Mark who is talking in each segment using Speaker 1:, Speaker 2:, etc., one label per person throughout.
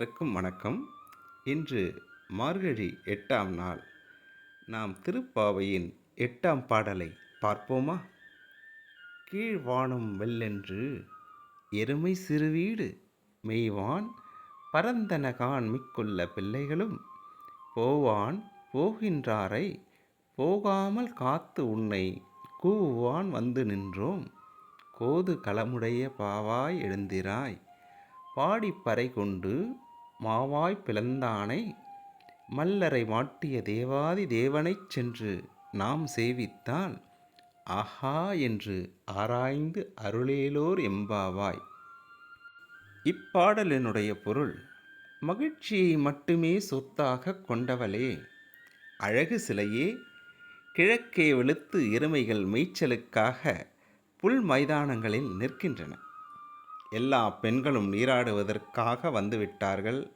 Speaker 1: அனைவருக்கும் வணக்கம். இன்று மார்கழி எட்டாம் நாள். நாம் திருப்பாவையின் எட்டாம் பாடலை பார்ப்போமா? கீழ்வானம் வெல்லென்று எருமை சிறுவீடு மெய்வான் பரந்தனகான் மிக்குள்ள பிள்ளைகளும் போவான் போகின்றாரை போகாமல் காத்து உன்னை கூவுவான் வந்து நின்றோம். கோது களமுடைய பாவாய் எழுந்திராய் பாடிப்பறை கொண்டு மாவாய் பிளந்தானை மல்லரை மாட்டிய தேவாதி தேவனைச் சென்று நாம் சேவித்தால் ஆஹா என்று ஆராய்ந்து அருளேலோர் எம்பாவாய். இப்பாடலினுடைய பொருள். மகிழ்ச்சியை மட்டுமே சொத்தாக கொண்டவளே. அழகு சிலையே கிழக்கே வெளுத்து எருமைகள் மேய்ச்சலுக்காக புல் மைதானங்களில் நிற்கின்றன. எல்லா பெண்களும் நீராடுவதற்காக வந்துவிட்டார்கள்.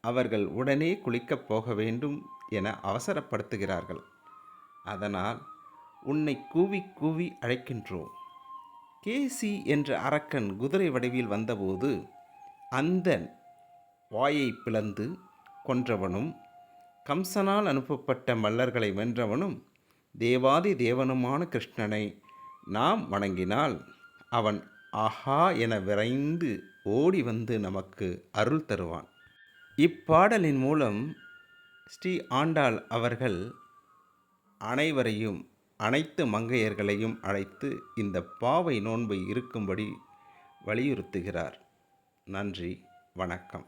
Speaker 1: அவர்கள் உடனே குளிக்கப் போக வேண்டும் என அவசரப்படுத்துகிறார்கள். அதனால் உன்னை கூவி கூவி அழைக்கின்றோம். கேசி என்ற அரக்கன் குதிரை வடிவில் வந்தபோது அந்த வாயை பிளந்து கொன்றவனும் கம்சனால் அனுப்பப்பட்ட மல்லர்களை வென்றவனும் தேவாதி தேவனுமான கிருஷ்ணனை நாம் வணங்கினால் அவன் ஆஹா என விரைந்து ஓடி வந்து நமக்கு அருள் தருவான். இப்பாடலின் மூலம் ஸ்ரீ ஆண்டாள் அவர்கள் அனைவரையும் அனைத்து மங்கையர்களையும் அழைத்து இந்த பாவை நோன்பை இருக்கும்படி வலியுறுத்துகிறார். நன்றி வணக்கம்.